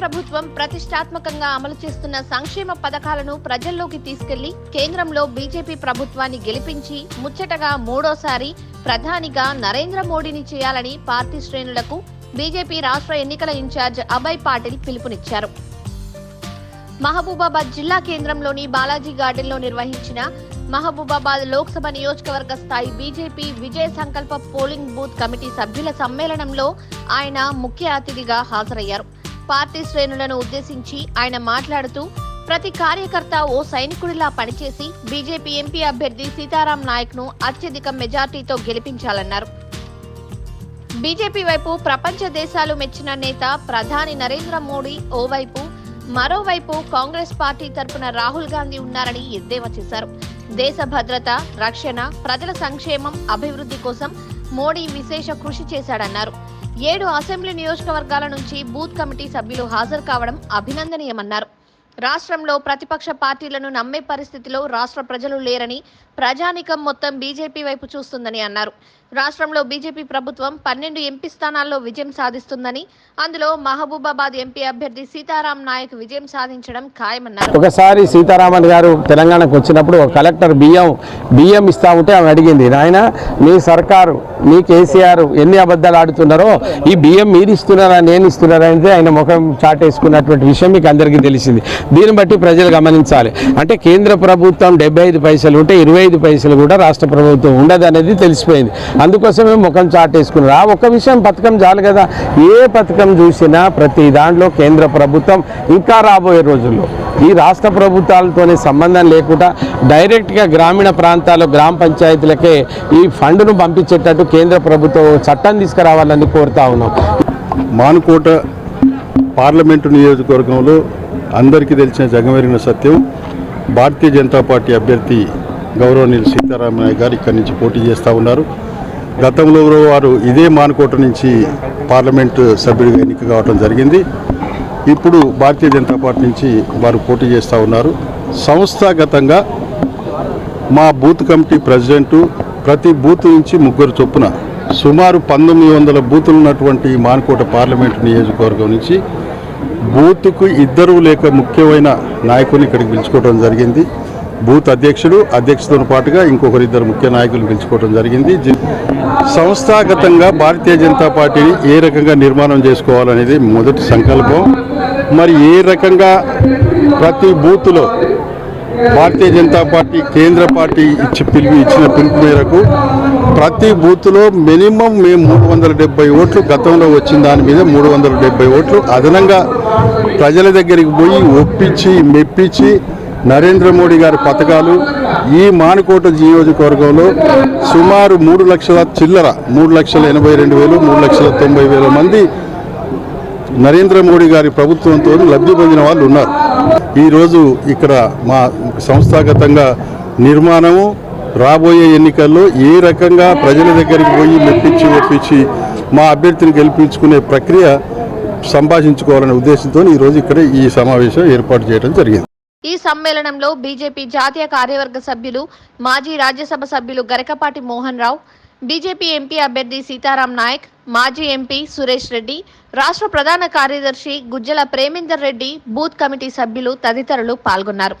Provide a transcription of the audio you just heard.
ప్రభుత్వం ప్రతిష్టాత్మకంగా అమలు చేస్తున్న సంక్షేమ పథకాలను ప్రజల్లోకి తీసుకెళ్ళి కేంద్రంలో బీజేపీ ప్రభుత్వాన్ని గెలిపించి ముచ్చటగా మూడోసారి ప్రధానిగా నరేంద్ర మోడీని చేయాలని పార్టీ శ్రేణులకు బీజేపీ రాష్ట్ర ఎన్నికల ఇన్ఛార్జ్ అభయ్ పాటిల్ పిలుపునిచ్చారు. మహబూబాబాద్ జిల్లా కేంద్రంలోని బాలాజీ గార్డెన్లో నిర్వహించిన మహబూబాబాద్ లోక్సభ నియోజకవర్గ స్థాయి బీజేపీ విజయ సంకల్ప పోలింగ్ బూత్ కమిటీ సభ్యుల సమ్మేళనంలో ఆయన ముఖ్య అతిథిగా హాజరయ్యారు. పార్టీ శ్రేణులను ఉద్దేశించి ఆయన మాట్లాడుతూ ప్రతి కార్యకర్త ఓ సైనికుడిలా పనిచేసి బీజేపీ ఎంపీ అభ్యర్థి సీతారాం నాయక్ను అత్యధిక మెజార్టీతో గెలిపించాలన్నారు. బీజేపీ వైపు ప్రపంచ దేశాలు మెచ్చిన నేత ప్రధాని నరేంద్ర మోడీ ఓవైపు మరోవైపు కాంగ్రెస్ పార్టీ తరపున రాహుల్ గాంధీ ఉన్నారని ఎద్దేవా చేశారు. దేశ భద్రత రక్షణ ప్రజల సంక్షేమం అభివృద్ధి కోసం మోడీ విశేష కృషి చేశాడన్నారు. ఏడు అసెంబ్లీ నియోజకవర్గాల నుంచి బూత్ కమిటీ సభ్యులు హాజరు కావడం అభినందనీయమన్నారు. రాష్ట్రంలో ప్రతిపక్ష పార్టీలను నమ్మే పరిస్థితిలో రాష్ట్ర ప్రజలు లేరని ప్రజానికం మొత్తం బీజేపీ వైపు చూస్తుందని అన్నారు. రాష్ట్రంలో బీజేపీ ప్రభుత్వం పన్నెండు ఎంపీ స్థానాల్లో విజయం సాధిస్తుందని అందులో మహబూబాబాద్ ఎంపీ అభ్యర్థి సీతారాం నాయక్ విజయం సాధించడం ఖాయమన్నారు. ఒకసారి సీతారామన్ గారు తెలంగాణకు వచ్చినప్పుడు ఒక కలెక్టర్ బియ్యం బియ్యం ఇస్తా ఉంటే ఆమె అడిగింది నాయన మీ సర్కారు మీ కేసీఆర్ ఎన్ని అబద్ధాలు ఆడుతున్నారో ఈ బియ్యం మీరు ఇస్తున్నారా నేను ఇస్తున్నారా అనేది ఆయన ముఖం చాటేసుకున్నటువంటి విషయం మీకు అందరికీ తెలిసింది. దీన్ని బట్టి ప్రజలు గమనించాలి. అంటే కేంద్ర ప్రభుత్వం డెబ్బై ఐదు పైసలు ఉంటే ఇరవై ఐదు పైసలు కూడా రాష్ట్ర ప్రభుత్వం ఉండదు అనేది తెలిసిపోయింది. అందుకోసమే ముఖం చాటేసుకున్నారు? ఆ ఒక్క విషయం పథకం చాలు కదా. ఏ పథకం చూసినా ప్రతి దాంట్లో కేంద్ర ప్రభుత్వం ఇంకా రాబోయే రోజుల్లో ఈ రాష్ట్ర ప్రభుత్వాలతోనే సంబంధం లేకుండా డైరెక్ట్గా గ్రామీణ ప్రాంతాల్లో గ్రామ పంచాయతీలకే ఈ ఫండ్ను పంపించేటట్టు కేంద్ర ప్రభుత్వం చట్టం తీసుకురావాలని కోరుతా ఉన్నాం. మానుకోట పార్లమెంటు నియోజకవర్గంలో అందరికీ తెలిసిన జగమెరిగిన సత్యం భారతీయ జనతా పార్టీ అభ్యర్థి గౌరవనీయులు సీతారామయ్య గారు ఇక్కడి నుంచి పోటీ చేస్తూ ఉన్నారు. గతంలో వారు ఇదే మానుకోట నుంచి పార్లమెంటు సభ్యుడిగా ఎన్నిక కావడం జరిగింది. ఇప్పుడు భారతీయ జనతా పార్టీ నుంచి వారు పోటీ చేస్తూ ఉన్నారు. సంస్థాగతంగా మా బూత్ కమిటీ ప్రెసిడెంటు ప్రతి బూత్ నుంచి ముగ్గురు చొప్పున సుమారు పంతొమ్మిది వందల బూతులు ఉన్నటువంటి ఈ మానకోట పార్లమెంటు నియోజకవర్గం నుంచి బూత్కు ఇద్దరు లేక ముఖ్యమైన నాయకుని ఇక్కడికి పిలుచుకోవడం జరిగింది. బూత్ అధ్యక్షుడు అధ్యక్షతో పాటుగా ఇంకొకరిద్దరు ముఖ్య నాయకులు పిలుచుకోవడం జరిగింది. సంస్థాగతంగా భారతీయ జనతా పార్టీని ఏ రకంగా నిర్మాణం చేసుకోవాలనేది మొదటి సంకల్పం. మరి ఏ రకంగా ప్రతి బూత్లో భారతీయ జనతా పార్టీ కేంద్ర పార్టీ ఇచ్చి పిలిపి ఇచ్చిన పిలుపు మేరకు ప్రతి బూత్లో మినిమం మేము మూడు వందల డెబ్బై ఓట్లు గతంలో వచ్చిన దాని మీద మూడు వందల డెబ్బై ఓట్లు అదనంగా ప్రజల దగ్గరికి పోయి ఒప్పించి మెప్పించి నరేంద్ర మోడీ గారి పథకాలు ఈ మానుకోట నియోజకవర్గంలో సుమారు మూడు లక్షల చిల్లర మూడు లక్షల ఎనభై రెండు వేలు మూడు లక్షల తొంభై వేల మంది నరేంద్ర మోడీ గారి ప్రభుత్వంతో లబ్ధి పొందిన వాళ్ళు ఉన్నారు. ఈరోజు ఇక్కడ మా సంస్థాగతంగా నిర్మాణము రాబోయే ఎన్నికల్లో ఏ రకంగా ప్రజల దగ్గరికి పోయి మెప్పించి ఒప్పించి మా అభ్యర్థిని గెలిపించుకునే ప్రక్రియ సంభాషించుకోవాలనే ఉద్దేశంతో ఈరోజు ఇక్కడ ఈ సమావేశం ఏర్పాటు చేయడం జరిగింది. ఈ సమ్మేళనంలో బీజేపీ జాతీయ కార్యవర్గ సభ్యులు మాజీ రాజ్యసభ సభ్యులు గరకపాటి మోహన్ రావు బీజేపీ ఎంపీ అభ్యర్థి సీతారాం నాయక్ మాజీ ఎంపీ సురేష్ రెడ్డి రాష్ట్ర ప్రధాన కార్యదర్శి గుజ్జల ప్రేమేందర్ రెడ్డి బూత్ కమిటీ సభ్యులు తదితరులు పాల్గొన్నారు.